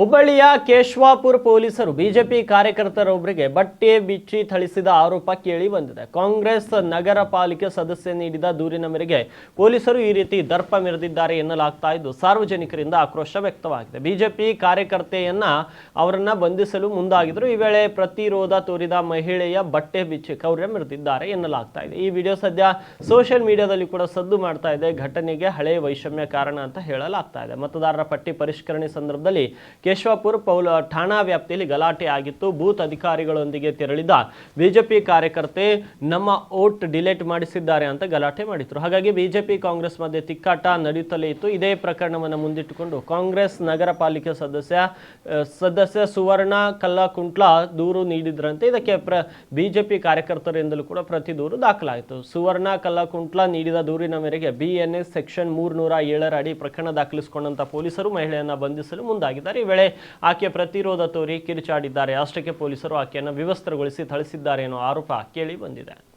ಹುಬ್ಬಳ್ಳಿಯ ಕೇಶವಾಪುರ ಪೊಲೀಸರು ಬಿಜೆಪಿ ಕಾರ್ಯಕರ್ತರೊಬ್ಬರಿಗೆ ಬಟ್ಟೆ ಬಿಚ್ಚಿ ಥಳಿಸಿದ ಆರೋಪ ಕೇಳಿ ಬಂದಿದೆ. ಕಾಂಗ್ರೆಸ್ ನಗರ ಪಾಲಿಕೆ ಸದಸ್ಯ ನೀಡಿದ ದೂರಿನ ಮೇರೆಗೆ ಪೊಲೀಸರು ಈ ರೀತಿ ದರ್ಪ ಮೆರೆದಿದ್ದಾರೆ ಎನ್ನಲಾಗ್ತಾ ಇದ್ದು, ಸಾರ್ವಜನಿಕರಿಂದ ಆಕ್ರೋಶ ವ್ಯಕ್ತವಾಗಿದೆ. ಬಿಜೆಪಿ ಕಾರ್ಯಕರ್ತೆಯನ್ನ ಅವರನ್ನ ಬಂಧಿಸಲು ಮುಂದಾಗಿದ್ರು. ಈ ವೇಳೆ ಪ್ರತಿರೋಧ ತೋರಿದ ಮಹಿಳೆಯ ಬಟ್ಟೆ ಬಿಚ್ಚಿ ಕೌರ್ಯ ಮೆರೆದಿದ್ದಾರೆ ಎನ್ನಲಾಗ್ತಾ ಇದೆ. ಈ ವಿಡಿಯೋ ಸದ್ಯ ಸೋಷಿಯಲ್ ಮೀಡಿಯಾದಲ್ಲಿ ಕೂಡ ಸದ್ದು ಮಾಡ್ತಾ ಇದೆ. ಘಟನೆಗೆ ಹಳೆಯ ವೈಷಮ್ಯ ಕಾರಣ ಅಂತ ಹೇಳಲಾಗ್ತಾ ಇದೆ. ಮತದಾರರ ಪಟ್ಟಿ ಪರಿಷ್ಕರಣೆ ಸಂದರ್ಭದಲ್ಲಿ ಕೇಶವಾಪುರ ಪೌಲ ಠಾಣಾ ವ್ಯಾಪ್ತಿಯಲ್ಲಿ ಗಲಾಟೆ ಆಗಿತ್ತು. ಬೂತ್ ಅಧಿಕಾರಿಗಳೊಂದಿಗೆ ತೆರಳಿದ ಬಿಜೆಪಿ ಕಾರ್ಯಕರ್ತೆ ನಮ್ಮ ಓಟ್ ಡಿಲೇಟ್ ಮಾಡಿಸಿದ್ದಾರೆ ಅಂತ ಗಲಾಟೆ ಮಾಡಿದ್ರು. ಹಾಗಾಗಿ ಬಿಜೆಪಿ ಕಾಂಗ್ರೆಸ್ ಮಧ್ಯೆ ತಿಕ್ಕಾಟ ನಡೆಯುತ್ತಲೇ ಇತ್ತು. ಇದೇ ಪ್ರಕರಣವನ್ನು ಮುಂದಿಟ್ಟುಕೊಂಡು ಕಾಂಗ್ರೆಸ್ ನಗರ ಪಾಲಿಕೆ ಸದಸ್ಯ ಸದಸ್ಯ ಸುವರ್ಣ ಕಲ್ಲಕುಂಟ್ಲಾ ದೂರು ನೀಡಿದ್ರಂತೆ. ಇದಕ್ಕೆ ಪ್ರ, ಬಿಜೆಪಿ ಕಾರ್ಯಕರ್ತರಿಂದಲೂ ಕೂಡ ಪ್ರತಿ ದೂರು ದಾಖಲಾಯಿತು. ಸುವರ್ಣ ಕಲ್ಲಕುಂಟ್ಲಾ ನೀಡಿದ ದೂರಿನ ಮೇರೆಗೆ ಬಿಎನ್ಎಸ್ ಸೆಕ್ಷನ್ ಮೂರ್ನೂರ ಏಳರ ಅಡಿ ಪ್ರಕರಣ ದಾಖಲಿಸಿಕೊಂಡಂತ ಪೊಲೀಸರು ಮಹಿಳೆಯನ್ನ ಬಂಧಿಸಲು ಮುಂದಾಗಿದ್ದಾರೆ. ವೇಳೆ ಆಕೆ ಪ್ರತಿರೋಧ ತೋರಿ ಕಿರುಚಾಡಿದ್ದಾರೆ. ಅಷ್ಟಕ್ಕೆ ಪೊಲೀಸರು ಆಕೆಯನ್ನು ವಿವಸ್ತ್ರಗೊಳಿಸಿ ಥಳಿಸಿದ್ದಾರೆ ಎನ್ನುವ ಆರೋಪ ಕೇಳಿ ಬಂದಿದೆ.